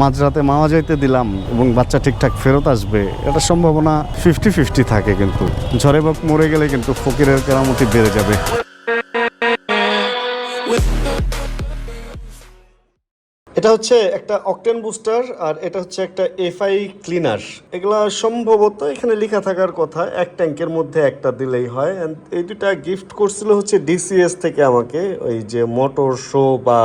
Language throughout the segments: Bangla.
মাঝরাতে মাওয়া যাইতে দিলাম এবং বাচ্চা ঠিকঠাক ফেরত আসবে, এটা সম্ভাবনা ফিফটি ফিফটি থাকে কিন্তু। ঝড়ে বক মরে গেলে কিন্তু ফকিরের কেরামতি বেড়ে যাবে। এটা হচ্ছে একটা অকটেন বুস্টার আর এটা হচ্ছে একটা এফআই ক্লিনার এগুলা সম্ভবত এখানে লেখা থাকার কথা এক ট্যাঙ্কের মধ্যে একটা দিলেই হয়। এই দুটা গিফট করছিল হচ্ছে ডিসিএস থেকে আমাকে, ওই যে মোটর শো বা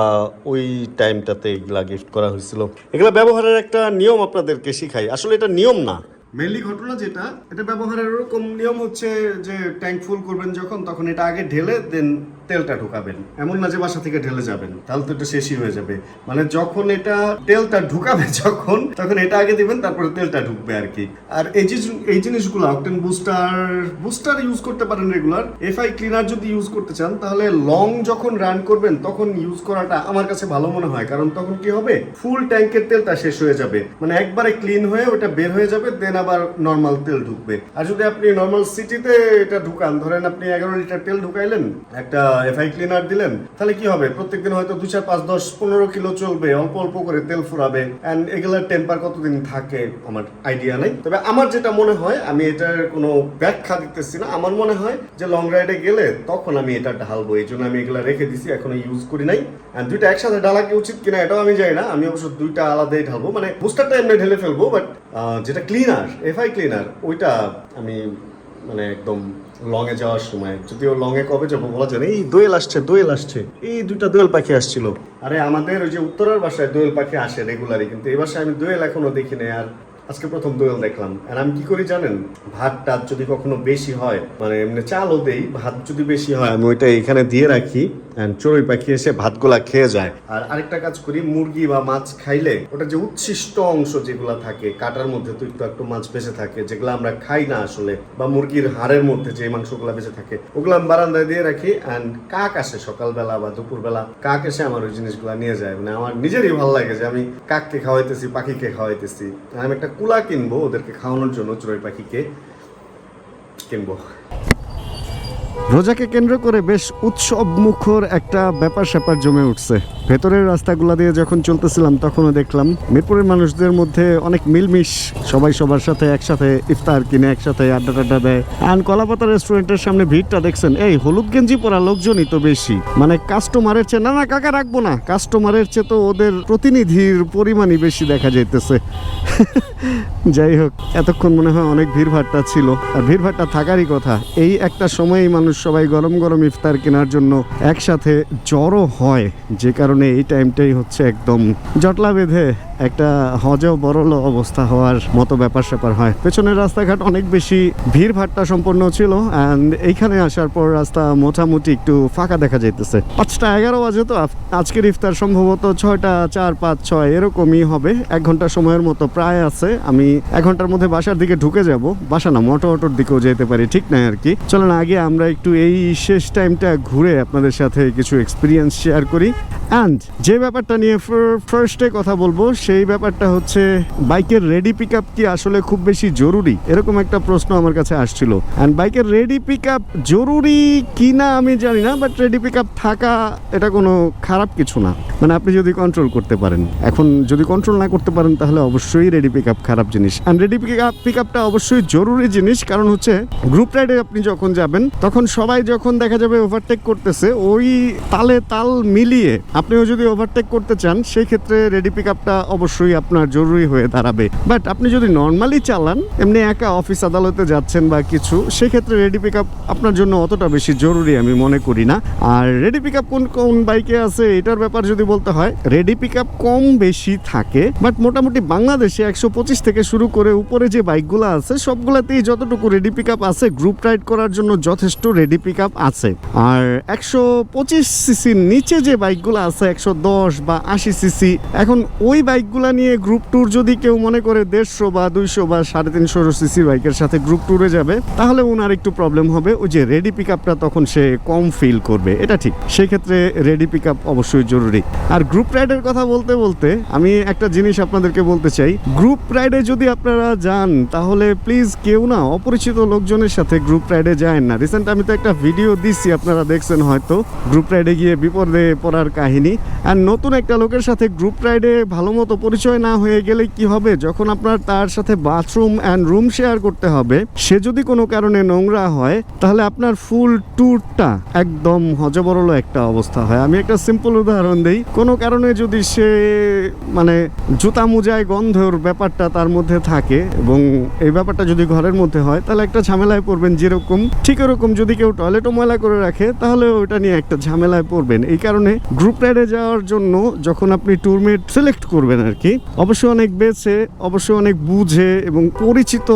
ওই টাইমটাতে এগুলা গিফট করা হয়েছিল। এগুলা ব্যবহারের একটা নিয়ম আপনাদেরকে শিখাই। আসলে এটা নিয়ম না। মেনলি ঘটনা যেটা, এটা ব্যবহারের এরকম নিয়ম হচ্ছে যে ট্যাঙ্ক ফুল করবেন যখন, তখন এটা আগে ঢেলে দেন তেলটা ঢুকাবেন। এমন না যে বাসা থেকে ঢেলে যাবেন, তাহলে তো এটা শেষই হয়ে যাবে। মানে যখন এটা তেলটা ঢুকাবে যখন, তখন এটা আগে দিবেন, তারপরে তেলটা ঢুকবে আর কি। আর এই যে এই জিনিসগুলো অকটেন বুস্টার বুস্টার ইউজ করতে পারেন রেগুলার এফআই ক্লিনার যদি ইউজ করতে চান, তাহলে লং যখন রান করবেন, তখন ইউজ করাটা আমার কাছে ভালো মনে হয়। কারণ তখন কি হবে? ফুল ট্যাঙ্কের তেলটা শেষ হয়ে যাবে। মানে একবারে ক্লিন হয়ে ওটা বের হয়ে যাবে দেন আবার নর্মাল তেল ঢুকবে। আর যদি আপনি নর্মাল সিটিতে এটা ঢুকান, ধরেন আপনি এগারো লিটার তেল ঢুকাইলেন, একটা এফআই ক্লিনার দিলেন, তাহলে কি হবে? প্রত্যেকদিন হয়তো দুই চার পাঁচ দশ পনেরো কিলো চলবে, অল্প অল্প করে তেল ফুরাবে। অ্যান্ড এগুলার টেম্পার কতদিন থাকে? আমার আইডিয়া নেই। তবে আমার যেটা মনে হয়, আমি এটার কোনো ব্যাখ্যা দিতেছি না। আমার মনে হয় যে লং রাইডে গেলে তখন আমি এটা ঢালবো। এই জন্য আমি এগুলা রেখে দিছি, এখনও ইউজ করি নাই। অ্যান্ড দুইটা একসাথে ঢালা কি উচিত কিনা এটাও আমি জানি না। আমি অবশ্য দুইটা আলাদাই ঢালবো। মানে বুস্টারটা এমনি ঢেলে ফেলব বাট যেটা ক্লিনার এফআই ক্লিনার ওইটা আমি মানে একদম লং এ যাওয়ার সময়। যদিও এ কবে যাব বলা যায় এই দোয়েল আসছে দোয়েল আসছে। এই দুইটা দোয়েল পাখি আসছিল। আরে আমাদের ওই যে উত্তরের বাসায় দোয়েল পাখি আসে রেগুলারই কিন্তু এই বাসায় আমি দোয়েল এখনও দেখি নাই। আর আজকে প্রথম দোয়েল দেখলাম। আর আমি কি করি জানেন? ভাত টাত যদি কখনো বেশি হয় মানে এমনি চালও দেই, ভাত যদি বেশি হয়, আমি ওইটা এখানে দিয়ে রাখি চড়ুই পাখি এসে ভাতগুলা খেয়ে যায়। আর আরেকটা কাজ করি, মুরগি বা মাছ খাইলে ওটা যে উচ্ছিষ্ট অংশ যেগুলা থাকে, কাটার মধ্যে তো একটু একটু মাছ বেঁচে থাকে, যেগুলো আমরা খাই না আসলে, বা মুরগির হাড়ের মধ্যে যে মাংসগুলা বেঁচে থাকে, ওগুলো আমি বারান্দায় দিয়ে রাখি অ্যান্ড কাক আসে সকালবেলা বা দুপুরবেলা, কাক এসে আমার ওই জিনিসগুলো নিয়ে যায়। মানে আমার নিজেরই ভালো লাগে যে আমি কাককে খাওয়াইতেছি, পাখিকে খাওয়াইতেছি। আমি একটা কুলা কিনবো ওদেরকে খাওয়ানোর জন্য চড়ুই পাখিকে কিনবো। রোজাকে কেন্দ্র করে বেশ উৎসব মুখর একটা ব্যাপার স্যাপার জমে উঠছে। ভেতরের রাস্তাগুলা দিয়ে যখন চলতেছিলাম, তখনও দেখলাম মিরপুরের মানুষদের মধ্যে অনেক মিলমিশ। সবাই সবার সাথে একসাথে ইফতার কিনে একসাথে আড্ডা টাড্ডা দেয়। অ্যান্ড কলাপাতা রেস্টুরেন্টের সামনে ভিড়টা দেখছেন, এই হলুদ গেঞ্জি পরা লোকজনই তো বেশি। মানে কাস্টমারের চেয়ে, না না, কাকা, রাখব না। কাস্টমারের চেয়ে তো ওদের প্রতিনিধির পরিমাণই বেশি দেখা যাইতেছে। যাই হোক, এতক্ষণ মনে হয় অনেক ভিড়ভাট্টা ছিল। আর ভিড়ভাট্টা থাকারই কথা। এই একটা সময়েই মানুষ সবাই গরম গরম ইফতার কেনার জন্য একসাথে জড়ো হয়। যে কারণে এই টাইমটাই হচ্ছে একদম জটলা বেঁধে একটা হজেও বড়ল অবস্থা হওয়ার মতো ব্যাপার স্যাপার হয়। পেছনের রাস্তাঘাট অনেক বেশি ভিড় ভাট্টা সম্পন্ন ছিল অ্যান্ড এইখানে আসার পর রাস্তা মোটামুটি একটু ফাঁকা দেখা যাইতেছে। পাঁচটা এগারো বাজে তো আজকের ইফতার সম্ভবত ছয়টা চার পাঁচ ছয় এরকমই হবে। এক ঘণ্টা সময়ের মতো প্রায় আছে। আমি এক ঘণ্টার মধ্যে বাসার দিকে ঢুকে যাব। বাসা না মোটো অটোর দিকেও যেতে পারি, ঠিক নাই আর কি। চলেন আগে আমরা একটু এই শেষ টাইমটা ঘুরে আপনাদের সাথে কিছু এক্সপিরিয়েন্স শেয়ার করি। অ্যান্ড যে ব্যাপারটা নিয়ে ফার্স্টে কথা বলব, সেই ব্যাপারটা হচ্ছে, বাইকের রেডি পিক কি আসলে খুব বেশি জরুরি? এরকম একটা প্রশ্ন আমার কাছে আসছিল। অ্যান্ড বাইকের রেডি পিক জরুরি কি না আমি জানি না বাট রেডি পিক থাকা এটা কোনো খারাপ কিছু না। মানে আপনি যদি কন্ট্রোল করতে পারেন, এখন যদি কন্ট্রোল না করতে পারেন, তাহলে অবশ্যই রেডি পিক খারাপ জিনিস। অ্যান্ড রেডি পিক আপটা অবশ্যই জরুরি জিনিস, কারণ হচ্ছে গ্রুপ রাইডে আপনি যখন যাবেন, তখন সবাই যখন দেখা যাবে ওভারটেক করতেছে, ওই তালে তাল মিলিয়ে আপনিও যদি ওভারটেক করতে চান, সেই ক্ষেত্রে রেডি পিক আপটা অবশ্যই আপনার জরুরি হয়ে দাঁড়াবে। বাট আপনি যদি নর্মালি চালান, এমনি একা অফিস আদালতে যাচ্ছেন বা কিছু সেক্ষেত্রে রেডি পিক আপ আপনার জন্য অতটা বেশি জরুরি আমি মনে করি না। আর রেডি পিক আপ কোন কোন বাইকে আছে, এটার ব্যাপার যদি বলতে হয় রেডি পিক আপ কম বেশি থাকে বাট মোটামুটি বাংলাদেশে একশো পঁচিশ থেকে শুরু করে উপরে যে বাইকগুলো আছে, সবগুলাতেই যতটুকু রেডি পিক আপ আছে গ্রুপ রাইড করার জন্য যথেষ্ট রেডি পিক আপ আছে। আর একশো পঁচিশ সিসির নিচে যে বাইকগুলো আছে একশো দশ বা আশি সিসি। এখন ওই বাইকগুলো নিয়ে গ্রুপ ট্যুর যদি কেউ মনে করে দেড়শো বা দুইশো বা সাড়ে তিনশো সিসি বাইকের সাথে গ্রুপ ট্যুরে যাবে, তাহলে ওনার একটু প্রবলেম হবে। ওই যে রেডি পিক আপটা তখন সে কম ফিল করবে, এটা ঠিক। সেই ক্ষেত্রে রেডি পিক আপ অবশ্যই জরুরি। আর গ্রুপ রাইডের কথা বলতে বলতে আমি একটা জিনিস আপনাদেরকে বলতে চাই। গ্রুপ রাইডে যদি আপনারা যান, তাহলে প্লিজ কেউ না অপরিচিত লোকজনের সাথে গ্রুপ রাইডে যায় না। রিসেন্ট আমি তো একটা ভিডিও দিচ্ছি আপনারা দেখছেন হয়তো। গ্রুপ রাইডে গিয়ে বিপদে পড়ার কাহিনী আর নতুন একটা লোকের সাথে গ্রুপ রাইডে ভালো মতো পরিচয় না হয়ে গেলে কি হবে? যখন আপনার তার সাথে বাথরুম অ্যান্ড রুম শেয়ার করতে হবে, সে যদি কোনো কারণে নোংরা হয়, তাহলে আপনার ফুল ট্যুরটা একদম হজবরল একটা অবস্থা হয়। আমি একটা সিম্পল উদাহরণ দিই। কোনো কারণে যদি সে মানে জুতা মোজায় গন্ধর ব্যাপারটা তার মধ্যে থাকে এবং এই ব্যাপারটা যদি ঘরের মধ্যে হয়, তাহলে একটা ঝামেলায় পড়বেন যেরকম, ঠিক এরকম যদি কেউ টয়লেটও ময়লা করে রাখে, তাহলে ওটা নিয়ে একটা ঝামেলায় পড়বেন। এই কারণে গ্রুপ রাইডে যাওয়ার জন্য যখন আপনি ট্যুরমেট সিলেক্ট করবেন আর কি, অবশ্যই অনেক বেছে, অবশ্যই অনেক বুঝে এবং পরিচিত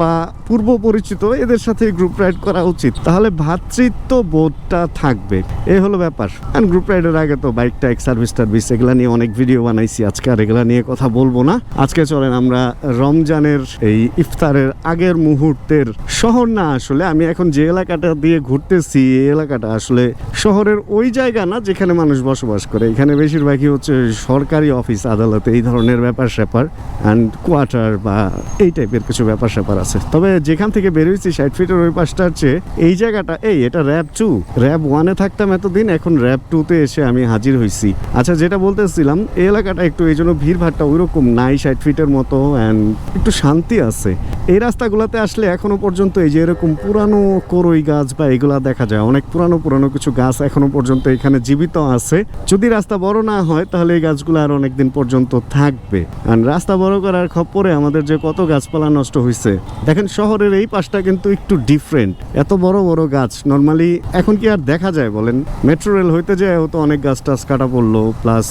বা পূর্ব পরিচিত এদের সাথে গ্রুপ রাইড করা উচিত। তাহলে ভ্রাতৃত্ব বোধটা থাকবে। এই হলো ব্যাপার। অ্যান্ড গ্রুপ রাইডের আগে তো বাইক টাইক সার্ভিস টার্ভিস এগুলা নিয়ে অনেক ভিডিও বানাইছি আজকে, আর এগুলা নিয়ে কথা বলব না। আজকে চলেন আমরা রমজানের এই ইফতারের আগের মুহূর্তের শহর না আসলে, আমি এখন যে এলাকাটা দিয়ে ঘুরতেছি, এই এলাকাটা আসলে শহরের ওই জায়গা না যেখানে মানুষ বসবাস করে। এখানে বেশিরভাগই হচ্ছে সরকারি অফিস, আদালতে, এই ধরনের ব্যাপার স্যাপার অ্যান্ড কোয়ার্টার বা এই টাইপের কিছু ব্যাপার স্যাপার আছে। তবে যেখান থেকে বেরোইছি ষাট ফিটের ওই পাশটার চেয়ে, এই জায়গাটা, এই এটা র্যাব টু র্যাব ওয়ানে থাকতাম এতদিন, এখন র্যাব টুতে এসে আমি হাজির হয়েছি আচ্ছা যেটা বলতেছিলাম, এই এলাকাটা একটু এই জন্য ভিড় ভাড়টা ওইরকম, নাই ষাট ফিটের মতো অ্যান্ড একটু শান্তি আছে। এই রাস্তাগুলোতে আসলে এখনও পর্যন্ত এই যে এরকম পুরানো করই গাছ বা এগুলা দেখা যায়, অনেক পুরানো পুরানো কিছু গাছ এখনও পর্যন্ত এখানে জীবিত আছে। যদি রাস্তা বড় না হয়, তাহলে এই গাছগুলো আর অনেকদিন পর্যন্ত থাকবে। আর রাস্তা বড় করার খপ্পরে আমাদের যে কত গাছপালা নষ্ট হয়েছে দেখেন শহরের এই পাশটা কিন্তু একটু ডিফারেন্ট এত বড় বড় গাছ নর্মালি এখন কি আর দেখা যায় বলেন? মেট্রো রেল হইতে যায় তো অনেক গাছ টাছ কাটা পড়ল প্লাস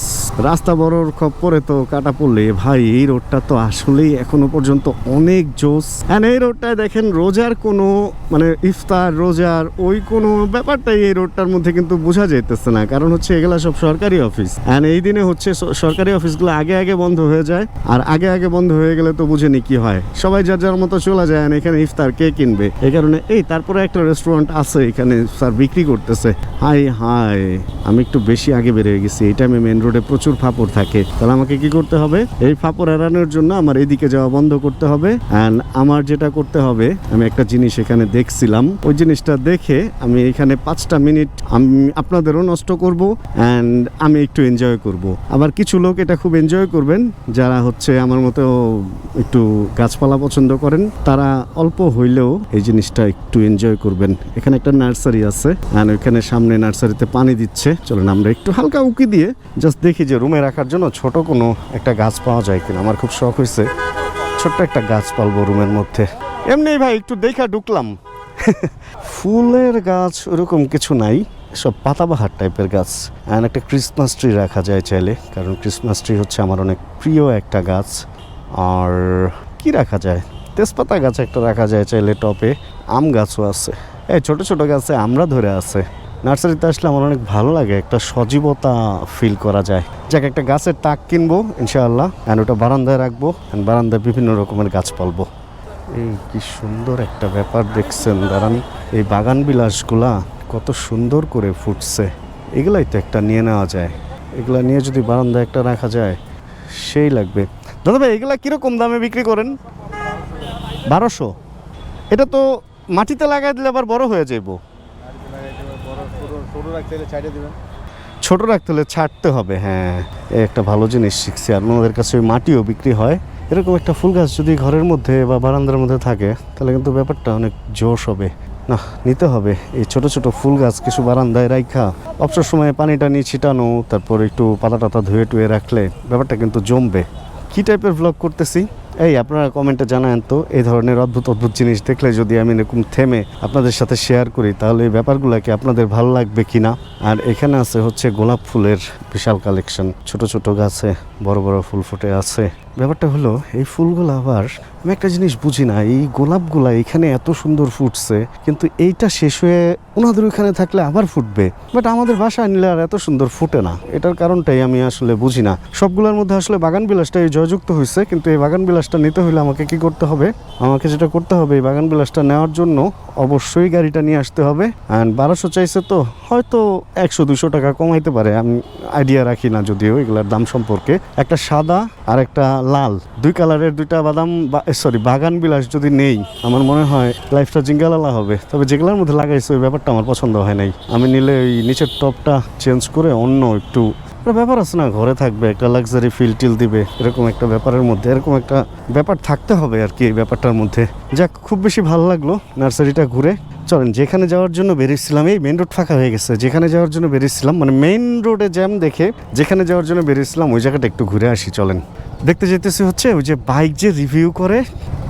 রাস্তা বড়র খপ্পরে তো কাটা পড়লে ভাই এই রোডটা তো আসলেই এখনও পর্যন্ত অনেক জোস। অ্যান্ড এই রোডটায় দেখেন রোজার কোনো মানে ইফতার, রোজার, ওই কোনো ব্যাপারটাই এই রোডটার মধ্যে কিন্তু বোঝা যেতেছে না। কারণ হচ্ছে এগুলা সব সরকারি অফিস অ্যান্ড এই দিনে হচ্ছে সরকারি অফিসগুলো আগে আগে বন্ধ হয়ে যায়। আর আগে আগে বন্ধ হয়ে গেলে তো বুঝেনি কি হয়। সবাই যার যার মতো চলে যায় and এখানে ইফতার কে কিনবে? এই কারণে, এই তারপরে একটা রেস্টুরেন্ট আছে এখানে স্যার বিক্রি করতেছে। হাই হাই, আমি একটু বেশি আগে বেরিয়ে গেছি। এই টাইমে মেন রোডে প্রচুর ফাপড় থাকে। তাহলে আমাকে কি করতে হবে? এই ফাপড় এড়ানোর জন্য আমার এইদিকে যাওয়া বন্ধ করতে হবে। অ্যান্ড আমার যেটা করতে হবে, আমি একটা জিনিস এখানে দেখছিলাম। ওই জিনিসটা দেখে আমি এখানে পাঁচটা মিনিট আমি আপনাদেরও নষ্ট করব অ্যান্ড আমি একটু এনজয় করব। আবার কিছু লোক এটা খুব এনজয় করবেন, যারা হচ্ছে আমার মতো একটু গাছপালা পছন্দ করেন, তারা অল্প হইলেও এই জিনিসটা একটু এনজয় করবেন। এখানে একটা নার্সারি আছে অ্যান্ড ওইখানে সামনে নার্সারিতে পানি দিচ্ছে। চলুন আমরা একটু হালকা উকি দিয়ে জাস্ট দেখি যে রুমে রাখার জন্য ছোট কোনো একটা গাছ পাওয়া যায় কিনা। আমার খুব শখ হয়েছে ছোট্ট একটা গাছ পালবো রুমের মধ্যে। এমনি ভাই, একটু দেখা ঢুকলাম। ফুলের গাছ ওরকম কিছু নাই, সব পাতাবাহার টাইপের গাছ। অ্যান্ড একটা ক্রিসমাস ট্রি রাখা যায় চাইলে, কারণ ক্রিসমাস ট্রি হচ্ছে আমার অনেক প্রিয় একটা গাছ। আর কি রাখা যায়? তেজপাতা গাছ একটা রাখা যায় চাইলে টপে। আম গাছও আছে। এই ছোট ছোট গাছে আমরা ধরে আছে। নার্সারিতে আসলে আমার অনেক ভালো লাগে, একটা সজীবতা ফিল করা যায়। যাক, একটা গাছের টাক কিনবো, ইনশাআল্লাহ অ্যান্ড ওটা বারান্দায় রাখব অ্যান্ড বারান্দায় বিভিন্ন রকমের গাছ পালবো। এই কি সুন্দর একটা ব্যাপার দেখছেন, দাঁড়ান, এই বাগান বিলাসগুলা কত সুন্দর করে ফুটছে। এগুলাই তো একটা নিয়ে নেওয়া যায়। এগুলা নিয়ে যদি বারান্দায় একটা রাখা যায়, সেই লাগবে। দাদা ভাই, এগুলা কীরকম দামে বিক্রি করেন? বারোশো? এটা তো মাটিতে লাগাই দিলে আবার বড় হয়ে যাব ছোট রাখতে হলে ছাড়তে হবে হ্যাঁ। একটা ভালো জিনিস শিখছি, আর ওনাদের কাছে ওই মাটিও বিক্রি হয়। এরকম একটা ফুল গাছ যদি ঘরের মধ্যে বা বারান্দার মধ্যে থাকে, তাহলে কিন্তু ব্যাপারটা অনেক জোশ হবে। না নিতে হবে। এই ছোট ছোট ফুল গাছ কিছু বারান্দায় রাখা অবসর সময়ে পানি টানি ছিটানো, তারপর একটু পাতা টাতা ধুয়ে টুয়ে রাখলে ব্যাপারটা কিন্তু জমবে। কি টাইপের ব্লগ করতেছি? এই, আপনারা কমেন্টে জানান তো, এই ধরনের অদ্ভুত অদ্ভুত জিনিস দেখলে যদি আমি এরকম থেমে আপনাদের সাথে শেয়ার করি, তাহলে এই ব্যাপারগুলোকে আপনাদের ভালো লাগবে কিনা আর এখানে আছে হচ্ছে গোলাপ ফুলের বিশাল কালেকশন ছোট ছোট গাছে বড় বড় ফুল ফুটে আছে। ব্যাপারটা হলো, এই ফুলগুলো আবার, আমি একটা জিনিস বুঝি না, এই গোলাপগুলা এখানে এত সুন্দর ফুটছে, কিন্তু এইটা শেষ হয়ে ওনাদের ওখানে থাকলে আবার ফুটবে। বাট আমাদের বাসায় নিলে আর এত সুন্দর ফুটে না। এটার কারণটাই আমি আসলে বুঝি না। সবগুলোর মধ্যে আসলে বাগান বিলাসটা জয়যুক্ত হয়েছে কিন্তু এই বাগান বিলাসটা নিতে হলে আমাকে কি করতে হবে? আমাকে যেটা করতে হবে এই বাগান বিলাসটা নেওয়ার জন্য অবশ্যই গাড়িটা নিয়ে আসতে হবে। অ্যান্ড বারোশো চাইছে তো, হয়তো একশো, দুশো টাকা কমাইতে পারে। আমি আইডিয়া রাখি না যদিও এগুলার দাম সম্পর্কে। একটা সাদা আর একটা লাল। দুই কালারের দুইটা বাদাম সরি বাগান বিলাস যদি নেই, আমার মনে হয় লাইফটা জিঙ্গালালা হবে। তবে যেগুলোর মধ্যে লাগাইছে ওই ব্যাপারটা আমার পছন্দ হয় নাই। আমি নিলে ওই নিচের টপটা চেঞ্জ করে অন্য একটু একটা ব্যাপার আছে না, ঘরে থাকবে, একটা লাক্সারি ফিল টিল দিবে, এরকম একটা ব্যাপারের মধ্যে, এরকম একটা ব্যাপার থাকতে হবে আর কি এই ব্যাপারটার মধ্যে। যাক, খুব বেশি ভালো লাগল নার্সারিটা ঘুরে। চলেন, যেখানে যাওয়ার জন্য বেরিয়েছিলাম, এই মেন রোড ফাঁকা হয়ে গেছে, যেখানে যাওয়ার জন্য বেরিয়েছিলাম মানে মেইন রোডে জ্যাম দেখে যেখানে যাওয়ার জন্য বেরিয়েছিলাম, ওই জায়গাটা একটু ঘুরে আসি, চলেন। দেখতে যেতেছি হচ্ছে ওই যে বাইক যে রিভিউ করে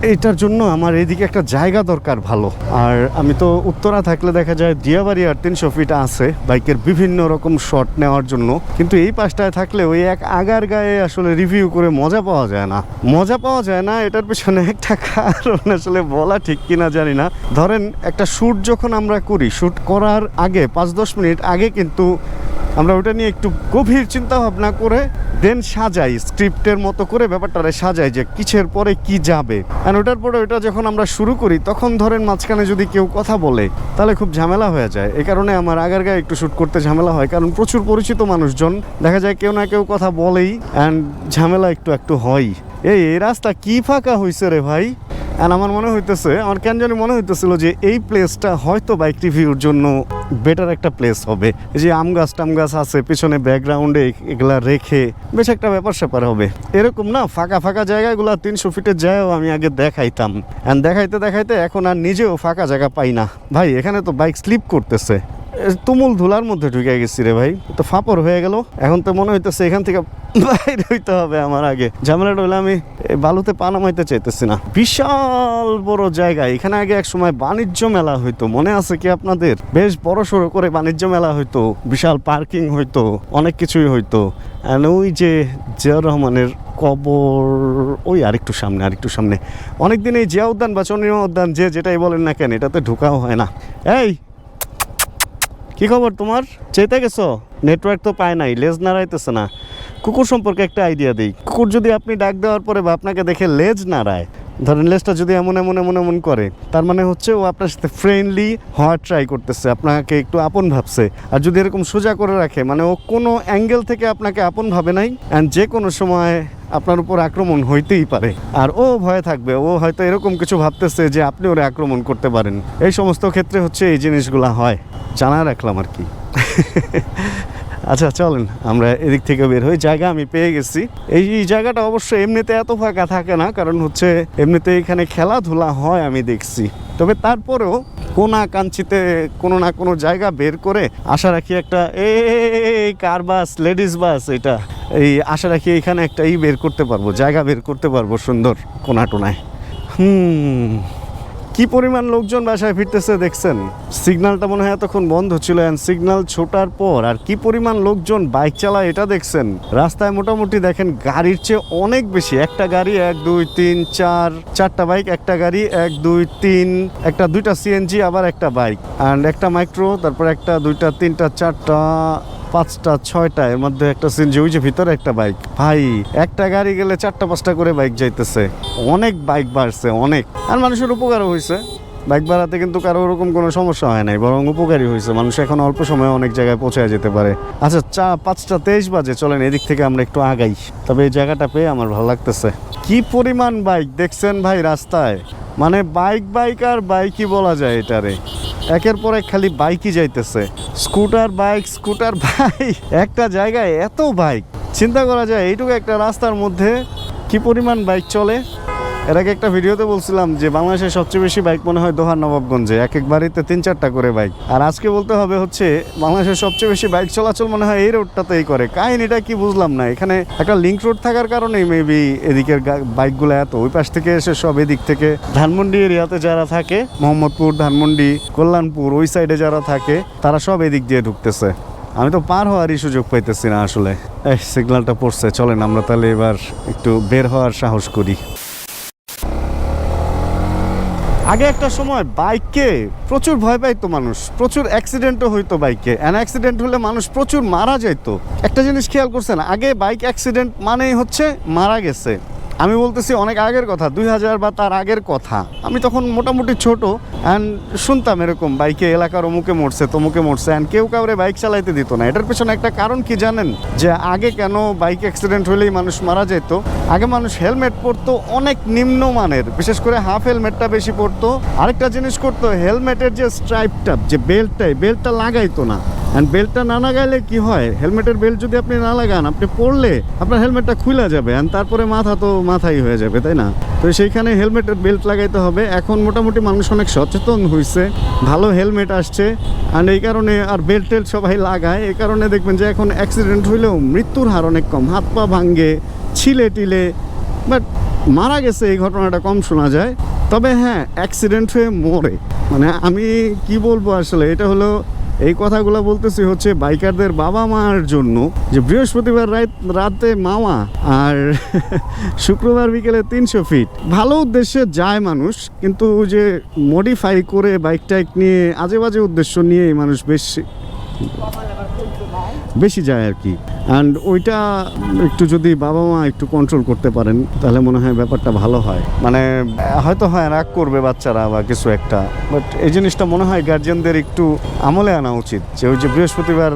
এটার জন্য আমার এইদিকে একটা জায়গা দরকার ভালো। আর আমি তো উত্তরা থাকলে দেখা যায় দিয়াবাড়ি আর তিনশো ফিট আছে, বাইকের বিভিন্ন রকম শট নেওয়ার জন্য। কিন্তু এই পাশটায় থাকলে ওই এক আগার গায়ে আসলে রিভিউ করে মজা পাওয়া যায় না। মজা পাওয়া যায় না, এটার পেছনে একটা কারণ আসলে বলা ঠিক কিনা জানি না। ধরেন, একটা শ্যুট যখন আমরা করি শ্যুট করার আগে পাঁচ দশ মিনিট আগে কিন্তু আমরা ওটা নিয়ে একটু গভীর চিন্তা ভাবনা করে দেন সাজাই স্ক্রিপ্টের মতো করে ব্যাপারটারে সাজাই যে কিসের পরে কি যাবে। আর ওটার পরে ওটা যখন আমরা শুরু করি, তখন ধরেন মাঝখানে যদি কেউ কথা বলে, তাহলে খুব ঝামেলা হয়ে যায়। এই কারণে আমার আগার গায়ে একটু শ্যুট করতে ঝামেলা হয়, কারণ প্রচুর পরিচিত মানুষজন, দেখা যায় কেউ না কেউ কথা বলেই অ্যান্ড ঝামেলা একটু একটু হয় এই রাস্তা কি ফাঁকা হয়েছে রে ভাই? অ্যান্ড আমার মনে হইতেছে, আমার কেন জানি মনে হইতেছিল যে এই প্লেসটা হয়তো বাইক রিভিউর জন্য বেটার একটা প্লেস হবে। যে আম গাছ টাম গাছ আছে, পিছনে ব্যাকগ্রাউন্ডে এগুলা রেখে বেশ একটা ব্যাপার স্যাপার হবে। এরকম না, ফাঁকা ফাঁকা জায়গাগুলো তিনশো ফিটের জায়গাও আমি আগে দেখাইতাম। অ্যান্ড দেখাইতে দেখাইতে এখন আর নিজেও ফাঁকা জায়গা পাই না। ভাই, এখানে তো বাইক স্লিপ করতেছে। তুমুল ধুলার মধ্যে ঢুকে গেছি রে ভাই। তো ফাপড় হয়ে গেল। এখন তো মনে হইতেছে এখান থেকে বাইরে হইতে হবে আমার আগে। ঝামেলাটা হলে আমি বালুতে পা নামাইতে চাইতেছি না। বিশাল বড় জায়গা। এখানে আগে এক সময় বাণিজ্য মেলা হইতো। মনে আছে কি আপনাদের? বেশ বড় সড়ো করে বাণিজ্য মেলা হইতো। বিশাল পার্কিং হইতো। অনেক কিছুই হইতো। ওই যে জিয়াউর রহমানের কবর, ওই আরেকটু সামনে আরেকটু সামনে। অনেক দিন এই জিয়া উদ্যান বা চন্দ্রিমা উদ্যান যে যেটাই বলেন না কেন, এটাতে ঢোকাও হয় না। এই কি খবর তোমার? চেতে গেছো? নেটওয়ার্ক তো পায় নাই, লেজ নাড়াইতেছে না। কুকুর সম্পর্কে একটা আইডিয়া দিই। কুকুর যদি আপনি ডাক দেওয়ার পরে বা আপনাকে দেখে লেজ নাড়ায়, ধরেন লেজটা যদি এমন এমন এমন এমন করে, তার মানে হচ্ছে ও আপনার সাথে ফ্রেন্ডলি হওয়ার ট্রাই করতেছে, আপনাকে একটু আপন ভাবছে। আর যদি এরকম সোজা করে রাখে মানে ও কোনো অ্যাঙ্গেল থেকে আপনাকে আপন ভাবে নাই অ্যান্ড যে কোনো সময় আপনার উপর আক্রমণ হইতেই পারে। আর ও ভয়ে থাকবে, ও হয়তো এরকম কিছু ভাবতেছে যে আপনি ওরে আক্রমণ করতে পারেন। এই সমস্ত ক্ষেত্রে হচ্ছে এই জিনিসগুলো হয়। জানা রাখলাম আর কি। আচ্ছা চলেন, আমরা এদিক থেকে বের হই। জায়গা আমি পেয়ে গেছি। এই জায়গাটা অবশ্য এমনিতে এত ফাঁকা থাকে না, কারণ হচ্ছে এমনিতে এখানে খেলাধুলা হয় আমি দেখছি। তবে তারপরেও কোনা কাঞ্চিতে কোনো না কোনো জায়গা বের করে আশা রাখি একটা এই কার বাস, লেডিস বাস এটা। এই আশা রাখি এখানে একটা ই বের করতে পারব, জায়গা বের করতে পারব সুন্দর কোনা টোনায় হুম। কি পরিমাণ লোকজন বাসায় ফিরতেছে দেখছেন? সিগন্যালটা মনে হয় এতক্ষণ বন্ধ ছিল সিগন্যাল ছোটার পর আর কি পরিমাণ লোকজন বাইক চালায় এটা দেখছেন? রাস্তায় মোটামুটি দেখেন গাড়ির চেয়ে অনেক বেশি। একটা গাড়ি এক, দুই, তিন, চার, চারটা বাইক, একটা গাড়ি এক, দুই, তিন, একটা দুইটা সিএনজি আবার একটা বাইক। অ্যান্ড একটা মাইক্রো তারপর একটা, দুইটা, তিনটা, চারটা পাঁচটা, ছয়টা, এর মধ্যে একটা সিন যে ওই যে ভিতরে একটা বাইক। ভাই, একটা গাড়ি গেলে চারটা, পাঁচটা করে বাইক যাইতেছে। অনেক বাইক বাড়ছে, অনেক। আর মানুষের উপকারও হয়েছে বাইক বাড়াতে কিন্তু কারও ওরকম কোনো সমস্যা হয় নাই, বরং উপকারী হয়েছে। মানুষ এখন অল্প সময়ে অনেক জায়গায় পৌঁছায় যেতে পারে। আচ্ছা চা পাঁচটা তেইশ বাজে, চলেন এদিক থেকে আমরা একটু আগাই। তবে এই জায়গাটা পেয়ে আমার ভালো লাগতেছে। কি পরিমাণ বাইক দেখছেন ভাই রাস্তায়? মানে বাইক বাইক আর বাইকই বলা যায় এটারে। একের পর এক খালি বাইকই যাইতেছে। স্কুটার, বাইক স্কুটার, বাইক, একটা জায়গায় এত বাইক। চিন্তা করা যায়, এইটুকু একটা রাস্তার মধ্যে কি পরিমাণ বাইক চলে? এর আগে একটা ভিডিওতে বলছিলাম যে বাংলাদেশের সবচেয়ে বেশি বাইক মনে হয় দোহার নবাবগঞ্জে, এক এক বাড়িতে তিন চারটা করে বাইক আর আজকে বলতে হবে হচ্ছে, বাংলাদেশের সবচেয়ে বেশি বাইক চলাচল মনে হয় এই রোডটাতেই করে। কাহিনীটা কি বুঝলাম না। এখানে একটা লিঙ্ক রোড থাকার কারণেই মেবি এদিকের বাইকগুলো এত, ওই পাশ থেকে এসে সব এদিক থেকে ধানমন্ডি এরিয়াতে যারা থাকে, মোহাম্মদপুর, ধানমন্ডি, কল্যাণপুর, ওই সাইডে যারা থাকে, তারা সব এদিক দিয়ে ঢুকতেছে। আমি তো পার হওয়ারই সুযোগ পাইতেছি না আসলে। এই সিগন্যালটা পড়ছে, চলেন আমরা তাহলে এবার একটু বের হওয়ার সাহস করি। আগে একটা সময় বাইককে প্রচুর ভয় পাইতো মানুষ, প্রচুর অ্যাক্সিডেন্টও হইতো বাইকে। অ্যান অ্যাক্সিডেন্ট হলে মানুষ প্রচুর মারা যাইতো। একটা জিনিস খেয়াল করছেন, আগে বাইক অ্যাক্সিডেন্ট মানেই হচ্ছে মারা গেছে। আমি বলতেছি অনেক আগের কথা, দুই হাজার বা তার আগের কথা। আমি তখন মোটামুটি ছোট অ্যান্ড শুনতাম এরকম, বাইকে এলাকার অমুকে মরছে, তমুকে মরছে অ্যান্ড কেউ কাউরে বাইক চালাইতে দিত না। এটার পেছনে একটা কারণ কি জানেন? যে আগে কেন বাইক অ্যাক্সিডেন্ট হলেই মানুষ মারা যেত? আগে মানুষ হেলমেট পরতো অনেক নিম্নমানের বিশেষ করে হাফ হেলমেটটা বেশি পরতো। আরেকটা জিনিস করতো, হেলমেটের যে স্ট্রাইপটা যে বেল্টটাই বেল্টটা লাগাইতো না। অ্যান্ড বেল্টটা না লাগাইলে কি হয়? হেলমেটের বেল্ট যদি আপনি না লাগান, আপনি পরলে আপনার হেলমেটটা খুলে যাবে অ্যান্ড তারপরে মাথা তো মাথাই হয়ে যাবে, তাই না? তো সেইখানে হেলমেটের বেল্ট লাগাইতে হবে। এখন মোটামুটি মানুষ অনেক সচেতন হয়েছে ভালো হেলমেট আসছে। অ্যান্ড এই কারণে আর বেল্ট টেল্ট সবাই লাগায়। এই কারণে দেখবেন যে এখন অ্যাক্সিডেন্ট হইলেও মৃত্যুর হার অনেক কম। হাত পা ভাঙ্গে, ছিলে টিলে। বাট মারা গেছে, এই ঘটনাটা কম শোনা যায়। তবে হ্যাঁ অ্যাক্সিডেন্ট হয়ে মরে। মানে আমি কি বলব আসলে? এটা হলো এই কথাগুলো বলতেছি হচ্ছে বাইকারদের বাবা মার জন্য যে বৃহস্পতিবার রাত মামা আর শুক্রবার বিকেলে তিনশো ফিট ভালো উদ্দেশ্যে যায় মানুষ, কিন্তু যে মডিফাই করে বাইক টাইক নিয়ে আজে বাজে উদ্দেশ্য নিয়ে মানুষ বেশ। বেশি যায় আর কি। অ্যান্ড ওইটা একটু যদি বাবা মা একটু কন্ট্রোল করতে পারেন, তাহলে মনে হয় ব্যাপারটা ভালো হয়। মানে হয়তো হয়, রাগ করবে বাচ্চারা বা কিছু একটা। বাট এই জিনিসটা মনে হয় গার্জিয়ানদের একটু আমলে আনা উচিত। যে ওই যে বৃহস্পতিবার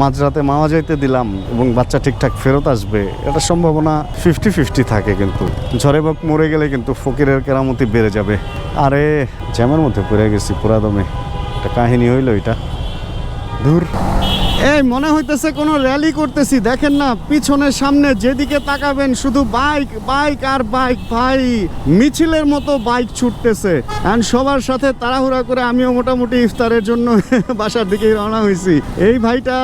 মাঝরাতে মাওয়া যাইতে দিলাম এবং বাচ্চা ঠিকঠাক ফেরত আসবে, এটা সম্ভাবনা ফিফটি ফিফটি থাকে কিন্তু। ঝড়ে বক মরে গেলে কিন্তু ফকিরের কেরামতি বেড়ে যাবে। আরে, জ্যামের মধ্যে পড়ে গেছি পুরাদমে। একটা কাহিনী হইল এটা। দূর এই মনে হইতেছে কোনো র্যালি করতেছি। দেখেন না, পিছনের সামনে যেদিকে তাকাবেন, শুধু বাইক বাইক আর বাইক ভাই, মিছিলের মতো বাইক ছুটতেছে। এন্ড সবার সাথে তাড়াহুড়া করে আমিও মোটামুটি ইফতারের জন্য বাসার দিকে রওনা হয়েছি এই ভাইটা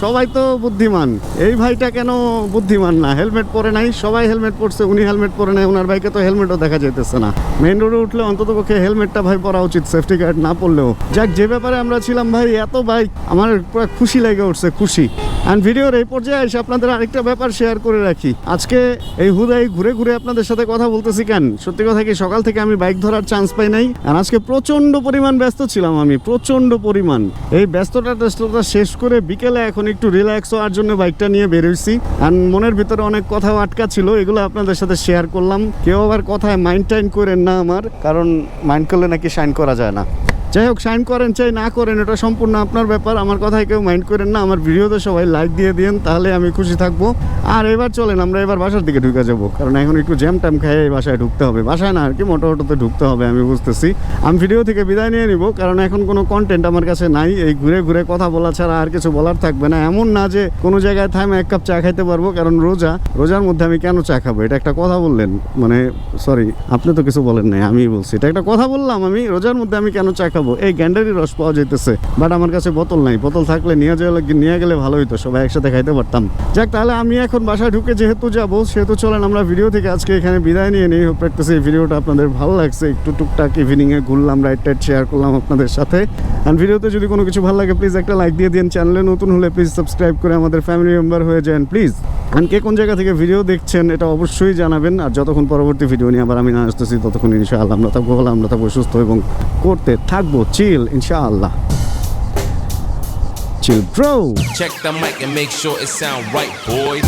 সবাই তো বুদ্ধিমান। এই ভাইটা কেন বুদ্ধিমান না? হেলমেট পরে নাই, সবাই হেলমেট পরছে, উনি হেলমেট পরে নাই ওনার বাইকে তো হেলমেটও দেখা যাইতেছে না। মেইন রোডে উঠলে অন্তত পক্ষে হেলমেটটা ভাই পরা উচিত সেফটি গার্ড না পরলেও। যাক, যে ব্যাপারে আমরা ছিলাম ভাই, এত বাইক আমার পুরো খুশি লেগে উঠছে খুশি। অ্যান্ড ভিডিওর এই পর্যায়ে এসে আপনাদের আরেকটা ব্যাপার শেয়ার করে রাখি। আজকে এই হুদাই ঘুরে ঘুরে আপনাদের সাথে কথা বলতেছি কেন? সত্যি কথা কি, সকাল থেকে আমি বাইক ধরার চান্স পাই নাই। আর আজকে প্রচণ্ড পরিমাণ ব্যস্ত ছিলাম আমি প্রচণ্ড পরিমাণ। এই ব্যস্ততা ব্যস্ততা শেষ করে বিকেলে এখন একটু রিল্যাক্স হওয়ার জন্য বাইকটা নিয়ে বেরোইছি আর মনের ভিতরে অনেক কথা আটকা ছিল, এগুলো আপনাদের সাথে শেয়ার করলাম। কেউ আবার কথায় মাইন্ড টাইন করেন না আমার, কারণ মাইন্ড করলে নাকি সাইন করা যায় না। যাই হোক সাইন করেন, চাই না করেন, এটা সম্পূর্ণ আপনার ব্যাপার। আমার কথায় কেউ মাইন্ড করেন না, আমার ভিডিওতে সবাই লাইক দিয়ে দিন তাহলে আমি খুশি থাকব। আর এবার চলেন, আমরা এবার বাসার দিকে ঢুকে যাব। কারণ এখন একটু জ্যাম ট্যাম খাই এই বাসায় ঢুকতে হবে। বাসায় না আর কি, মোটো অটোতে ঢুকতে হবে, আমি বুঝতেছি। আমি ভিডিও থেকে বিদায় নিয়ে নিব, কারণ এখন কোনো কন্টেন্ট আমার কাছে নাই। এই ঘুরে ঘুরে কথা বলা ছাড়া আর কিছু বলার থাকবে না। এমন না যে কোনো জায়গায় থামে এক কাপ চা খাইতে পারব, কারণ রোজা, রোজার মধ্যে আমি কেন চা খাব? এটা একটা কথা বললেন মানে সরি আপনি তো কিছু বলেন নাই আমি বলছি। এটা একটা কথা বললাম আমি, রোজার মধ্যে আমি কেন চা খাব? এই গ্যান্ডারি রস পাওয়া যেতেছে বাট আমার কাছে বোতল নাই। বোতল থাকলে নিয়ে যাওয়া নিয়ে গেলে ভালো হইতো, সবাই একসাথে খাইতে পারতাম। যাক, তাহলে আমি এখন বাসায় ঢুকে যেহেতু যাব, সেহেতু চলেন আমরা ভিডিও থেকে আজকে এখানে বিদায় নিয়ে নিই। হোপ রাখতেছি এই ভিডিওটা আপনাদের ভালো লাগছে। একটু টুকটাক ইভিনিংয়ে ঘুরলাম রাইট টাইট শেয়ার করলাম আপনাদের সাথে। অ্যান্ড ভিডিওতে যদি কোনো কিছু ভালো লাগে প্লিজ একটা লাইক দিয়ে দিন। চ্যানেলে নতুন হলে প্লিজ সাবস্ক্রাইব করে আমাদের ফ্যামিলি মেম্বার হয়ে যান প্লিজ অ্যান্ড কে কোন জায়গা থেকে ভিডিও দেখছেন, এটা অবশ্যই জানাবেন। আর যতক্ষণ পরবর্তী ভিডিও নিয়ে আবার আমি না আসতেছি, ততক্ষণ ইনশাআল্লাহ আমরা থাকব আমরা থাকব সুস্থ এবং করতে থাকবো চিল ইনশাআল্লাহ chill bro Check the mic and make sure it sound right, boys.